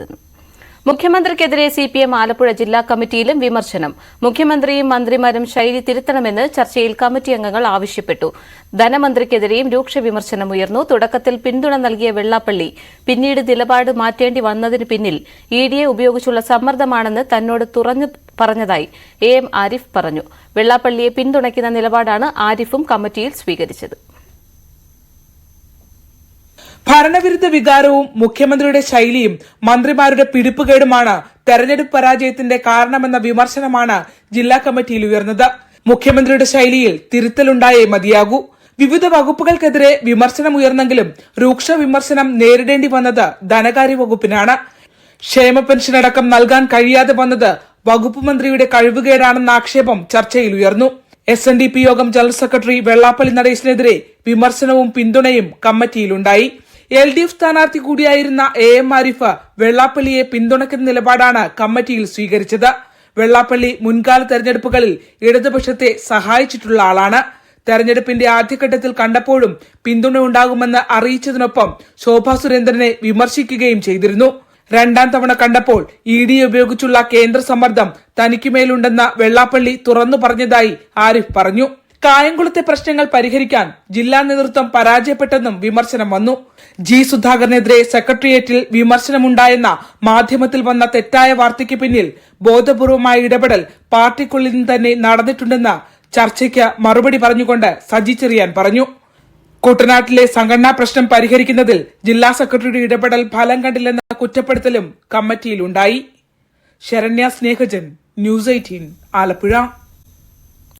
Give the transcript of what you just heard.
ചെയ്തതെന്നും മുഖ്യമന്ത്രിക്കെതിരെ C P M Alappuzha ജില്ലാ കമ്മിറ്റിയിലും വിമർശനം. മുഖ്യമന്ത്രിയും മന്ത്രിമാരും ശൈലി തിരുത്തണമെന്ന് ചർച്ചയിൽ കമ്മിറ്റി അംഗങ്ങൾ ആവശ്യപ്പെട്ടു. ധനമന്ത്രിക്കെതിരെയും രൂക്ഷ വിമർശനം ഉയർന്നു. തുടക്കത്തിൽ പിന്തുണ നൽകിയ വെള്ളാപ്പള്ളി പിന്നീട് നിലപാട് മാറ്റേണ്ടി വന്നതിന് പിന്നിൽ ഇ ഡിയെ ഉപയോഗിച്ചുള്ള സമ്മർദ്ദമാണെന്ന് തന്നോട് തുറന്നു പറഞ്ഞതായി എ എം ആരിഫ് പറഞ്ഞു. വെള്ളാപ്പള്ളിയെ പിന്തുണയ്ക്കുന്ന നിലപാടാണ് ആരിഫും കമ്മിറ്റിയിൽ സ്വീകരിച്ചത്. ഭരണവിരുദ്ധ വികാരവും മുഖ്യമന്ത്രിയുടെ ശൈലിയും മന്ത്രിമാരുടെ പിടിപ്പുകേടുമാണ് തെരഞ്ഞെടുപ്പ് പരാജയത്തിന്റെ കാരണമെന്ന വിമർശനമാണ് ജില്ലാ കമ്മിറ്റിയിൽ ഉയർന്നത്. മുഖ്യമന്ത്രിയുടെ ശൈലിയിൽ തിരുത്തലുണ്ടായേ മതിയാകൂ. വിവിധ വകുപ്പുകൾക്കെതിരെ വിമർശനം ഉയർന്നെങ്കിലും രൂക്ഷ വിമർശനം നേരിടേണ്ടി വന്നത് ധനകാര്യ വകുപ്പിനാണ്. ക്ഷേമ പെൻഷൻ അടക്കം നൽകാൻ കഴിയാതെ വന്നത് വകുപ്പ് മന്ത്രിയുടെ കഴിവുകേടാണെന്ന ആക്ഷേപം ചർച്ചയിൽ ഉയർന്നു. എസ് എൻ ഡി പി യോഗം ജനറൽ സെക്രട്ടറി വെള്ളാപ്പള്ളി നടേശിനെതിരെ വിമർശനവും പിന്തുണയും കമ്മിറ്റിയിലുണ്ടായി. എൽ ഡി എഫ് സ്ഥാനാർത്ഥി കൂടിയായിരുന്ന എ എം ആരിഫ് വെള്ളാപ്പള്ളിയെ പിന്തുണയ്ക്കുന്ന നിലപാടാണ് കമ്മിറ്റിയിൽ സ്വീകരിച്ചത്. വെള്ളാപ്പള്ളി മുൻകാല തെരഞ്ഞെടുപ്പുകളിൽ ഇടതുപക്ഷത്തെ സഹായിച്ചിട്ടുള്ള ആളാണ്. തെരഞ്ഞെടുപ്പിന്റെ ആദ്യഘട്ടത്തിൽ കണ്ടപ്പോഴും പിന്തുണ ഉണ്ടാകുമെന്ന് അറിയിച്ചതിനൊപ്പം ശോഭാ സുരേന്ദ്രനെ വിമർശിക്കുകയും ചെയ്തിരുന്നു. രണ്ടാം തവണ കണ്ടപ്പോൾ ഇ ഡി ഉപയോഗിച്ചുള്ള കേന്ദ്ര സമ്മർദ്ദം തനിക്കുമേലുണ്ടെന്ന വെള്ളാപ്പള്ളി തുറന്നു പറഞ്ഞതായി ആരിഫ് പറഞ്ഞു. കായംകുളത്തെ പ്രശ്നങ്ങൾ പരിഹരിക്കാൻ ജില്ലാ നേതൃത്വം പരാജയപ്പെട്ടെന്നും വിമർശനം വന്നു. ജി സുധാകരനെതിരെ സെക്രട്ടേറിയറ്റിൽ വിമർശനമുണ്ടായെന്ന മാധ്യമത്തിൽ വന്ന തെറ്റായ വാർത്തയ്ക്ക് പിന്നിൽ ബോധപൂർവമായ ഇടപെടൽ പാർട്ടിക്കുള്ളിൽ നിന്ന് തന്നെ നടന്നിട്ടുണ്ടെന്ന ചർച്ചയ്ക്ക് മറുപടി പറഞ്ഞുകൊണ്ട് സജി ചെറിയാൻ പറഞ്ഞു. കുട്ടനാട്ടിലെ സംഘടനാ പ്രശ്നം പരിഹരിക്കുന്നതിൽ ജില്ലാ സെക്രട്ടറിയുടെ ഇടപെടൽ ഫലം കണ്ടില്ലെന്ന കുറ്റപ്പെടുത്തലും കമ്മിറ്റിയിലുണ്ടായി. Saranya Snehajan news eighteen Alappuzha.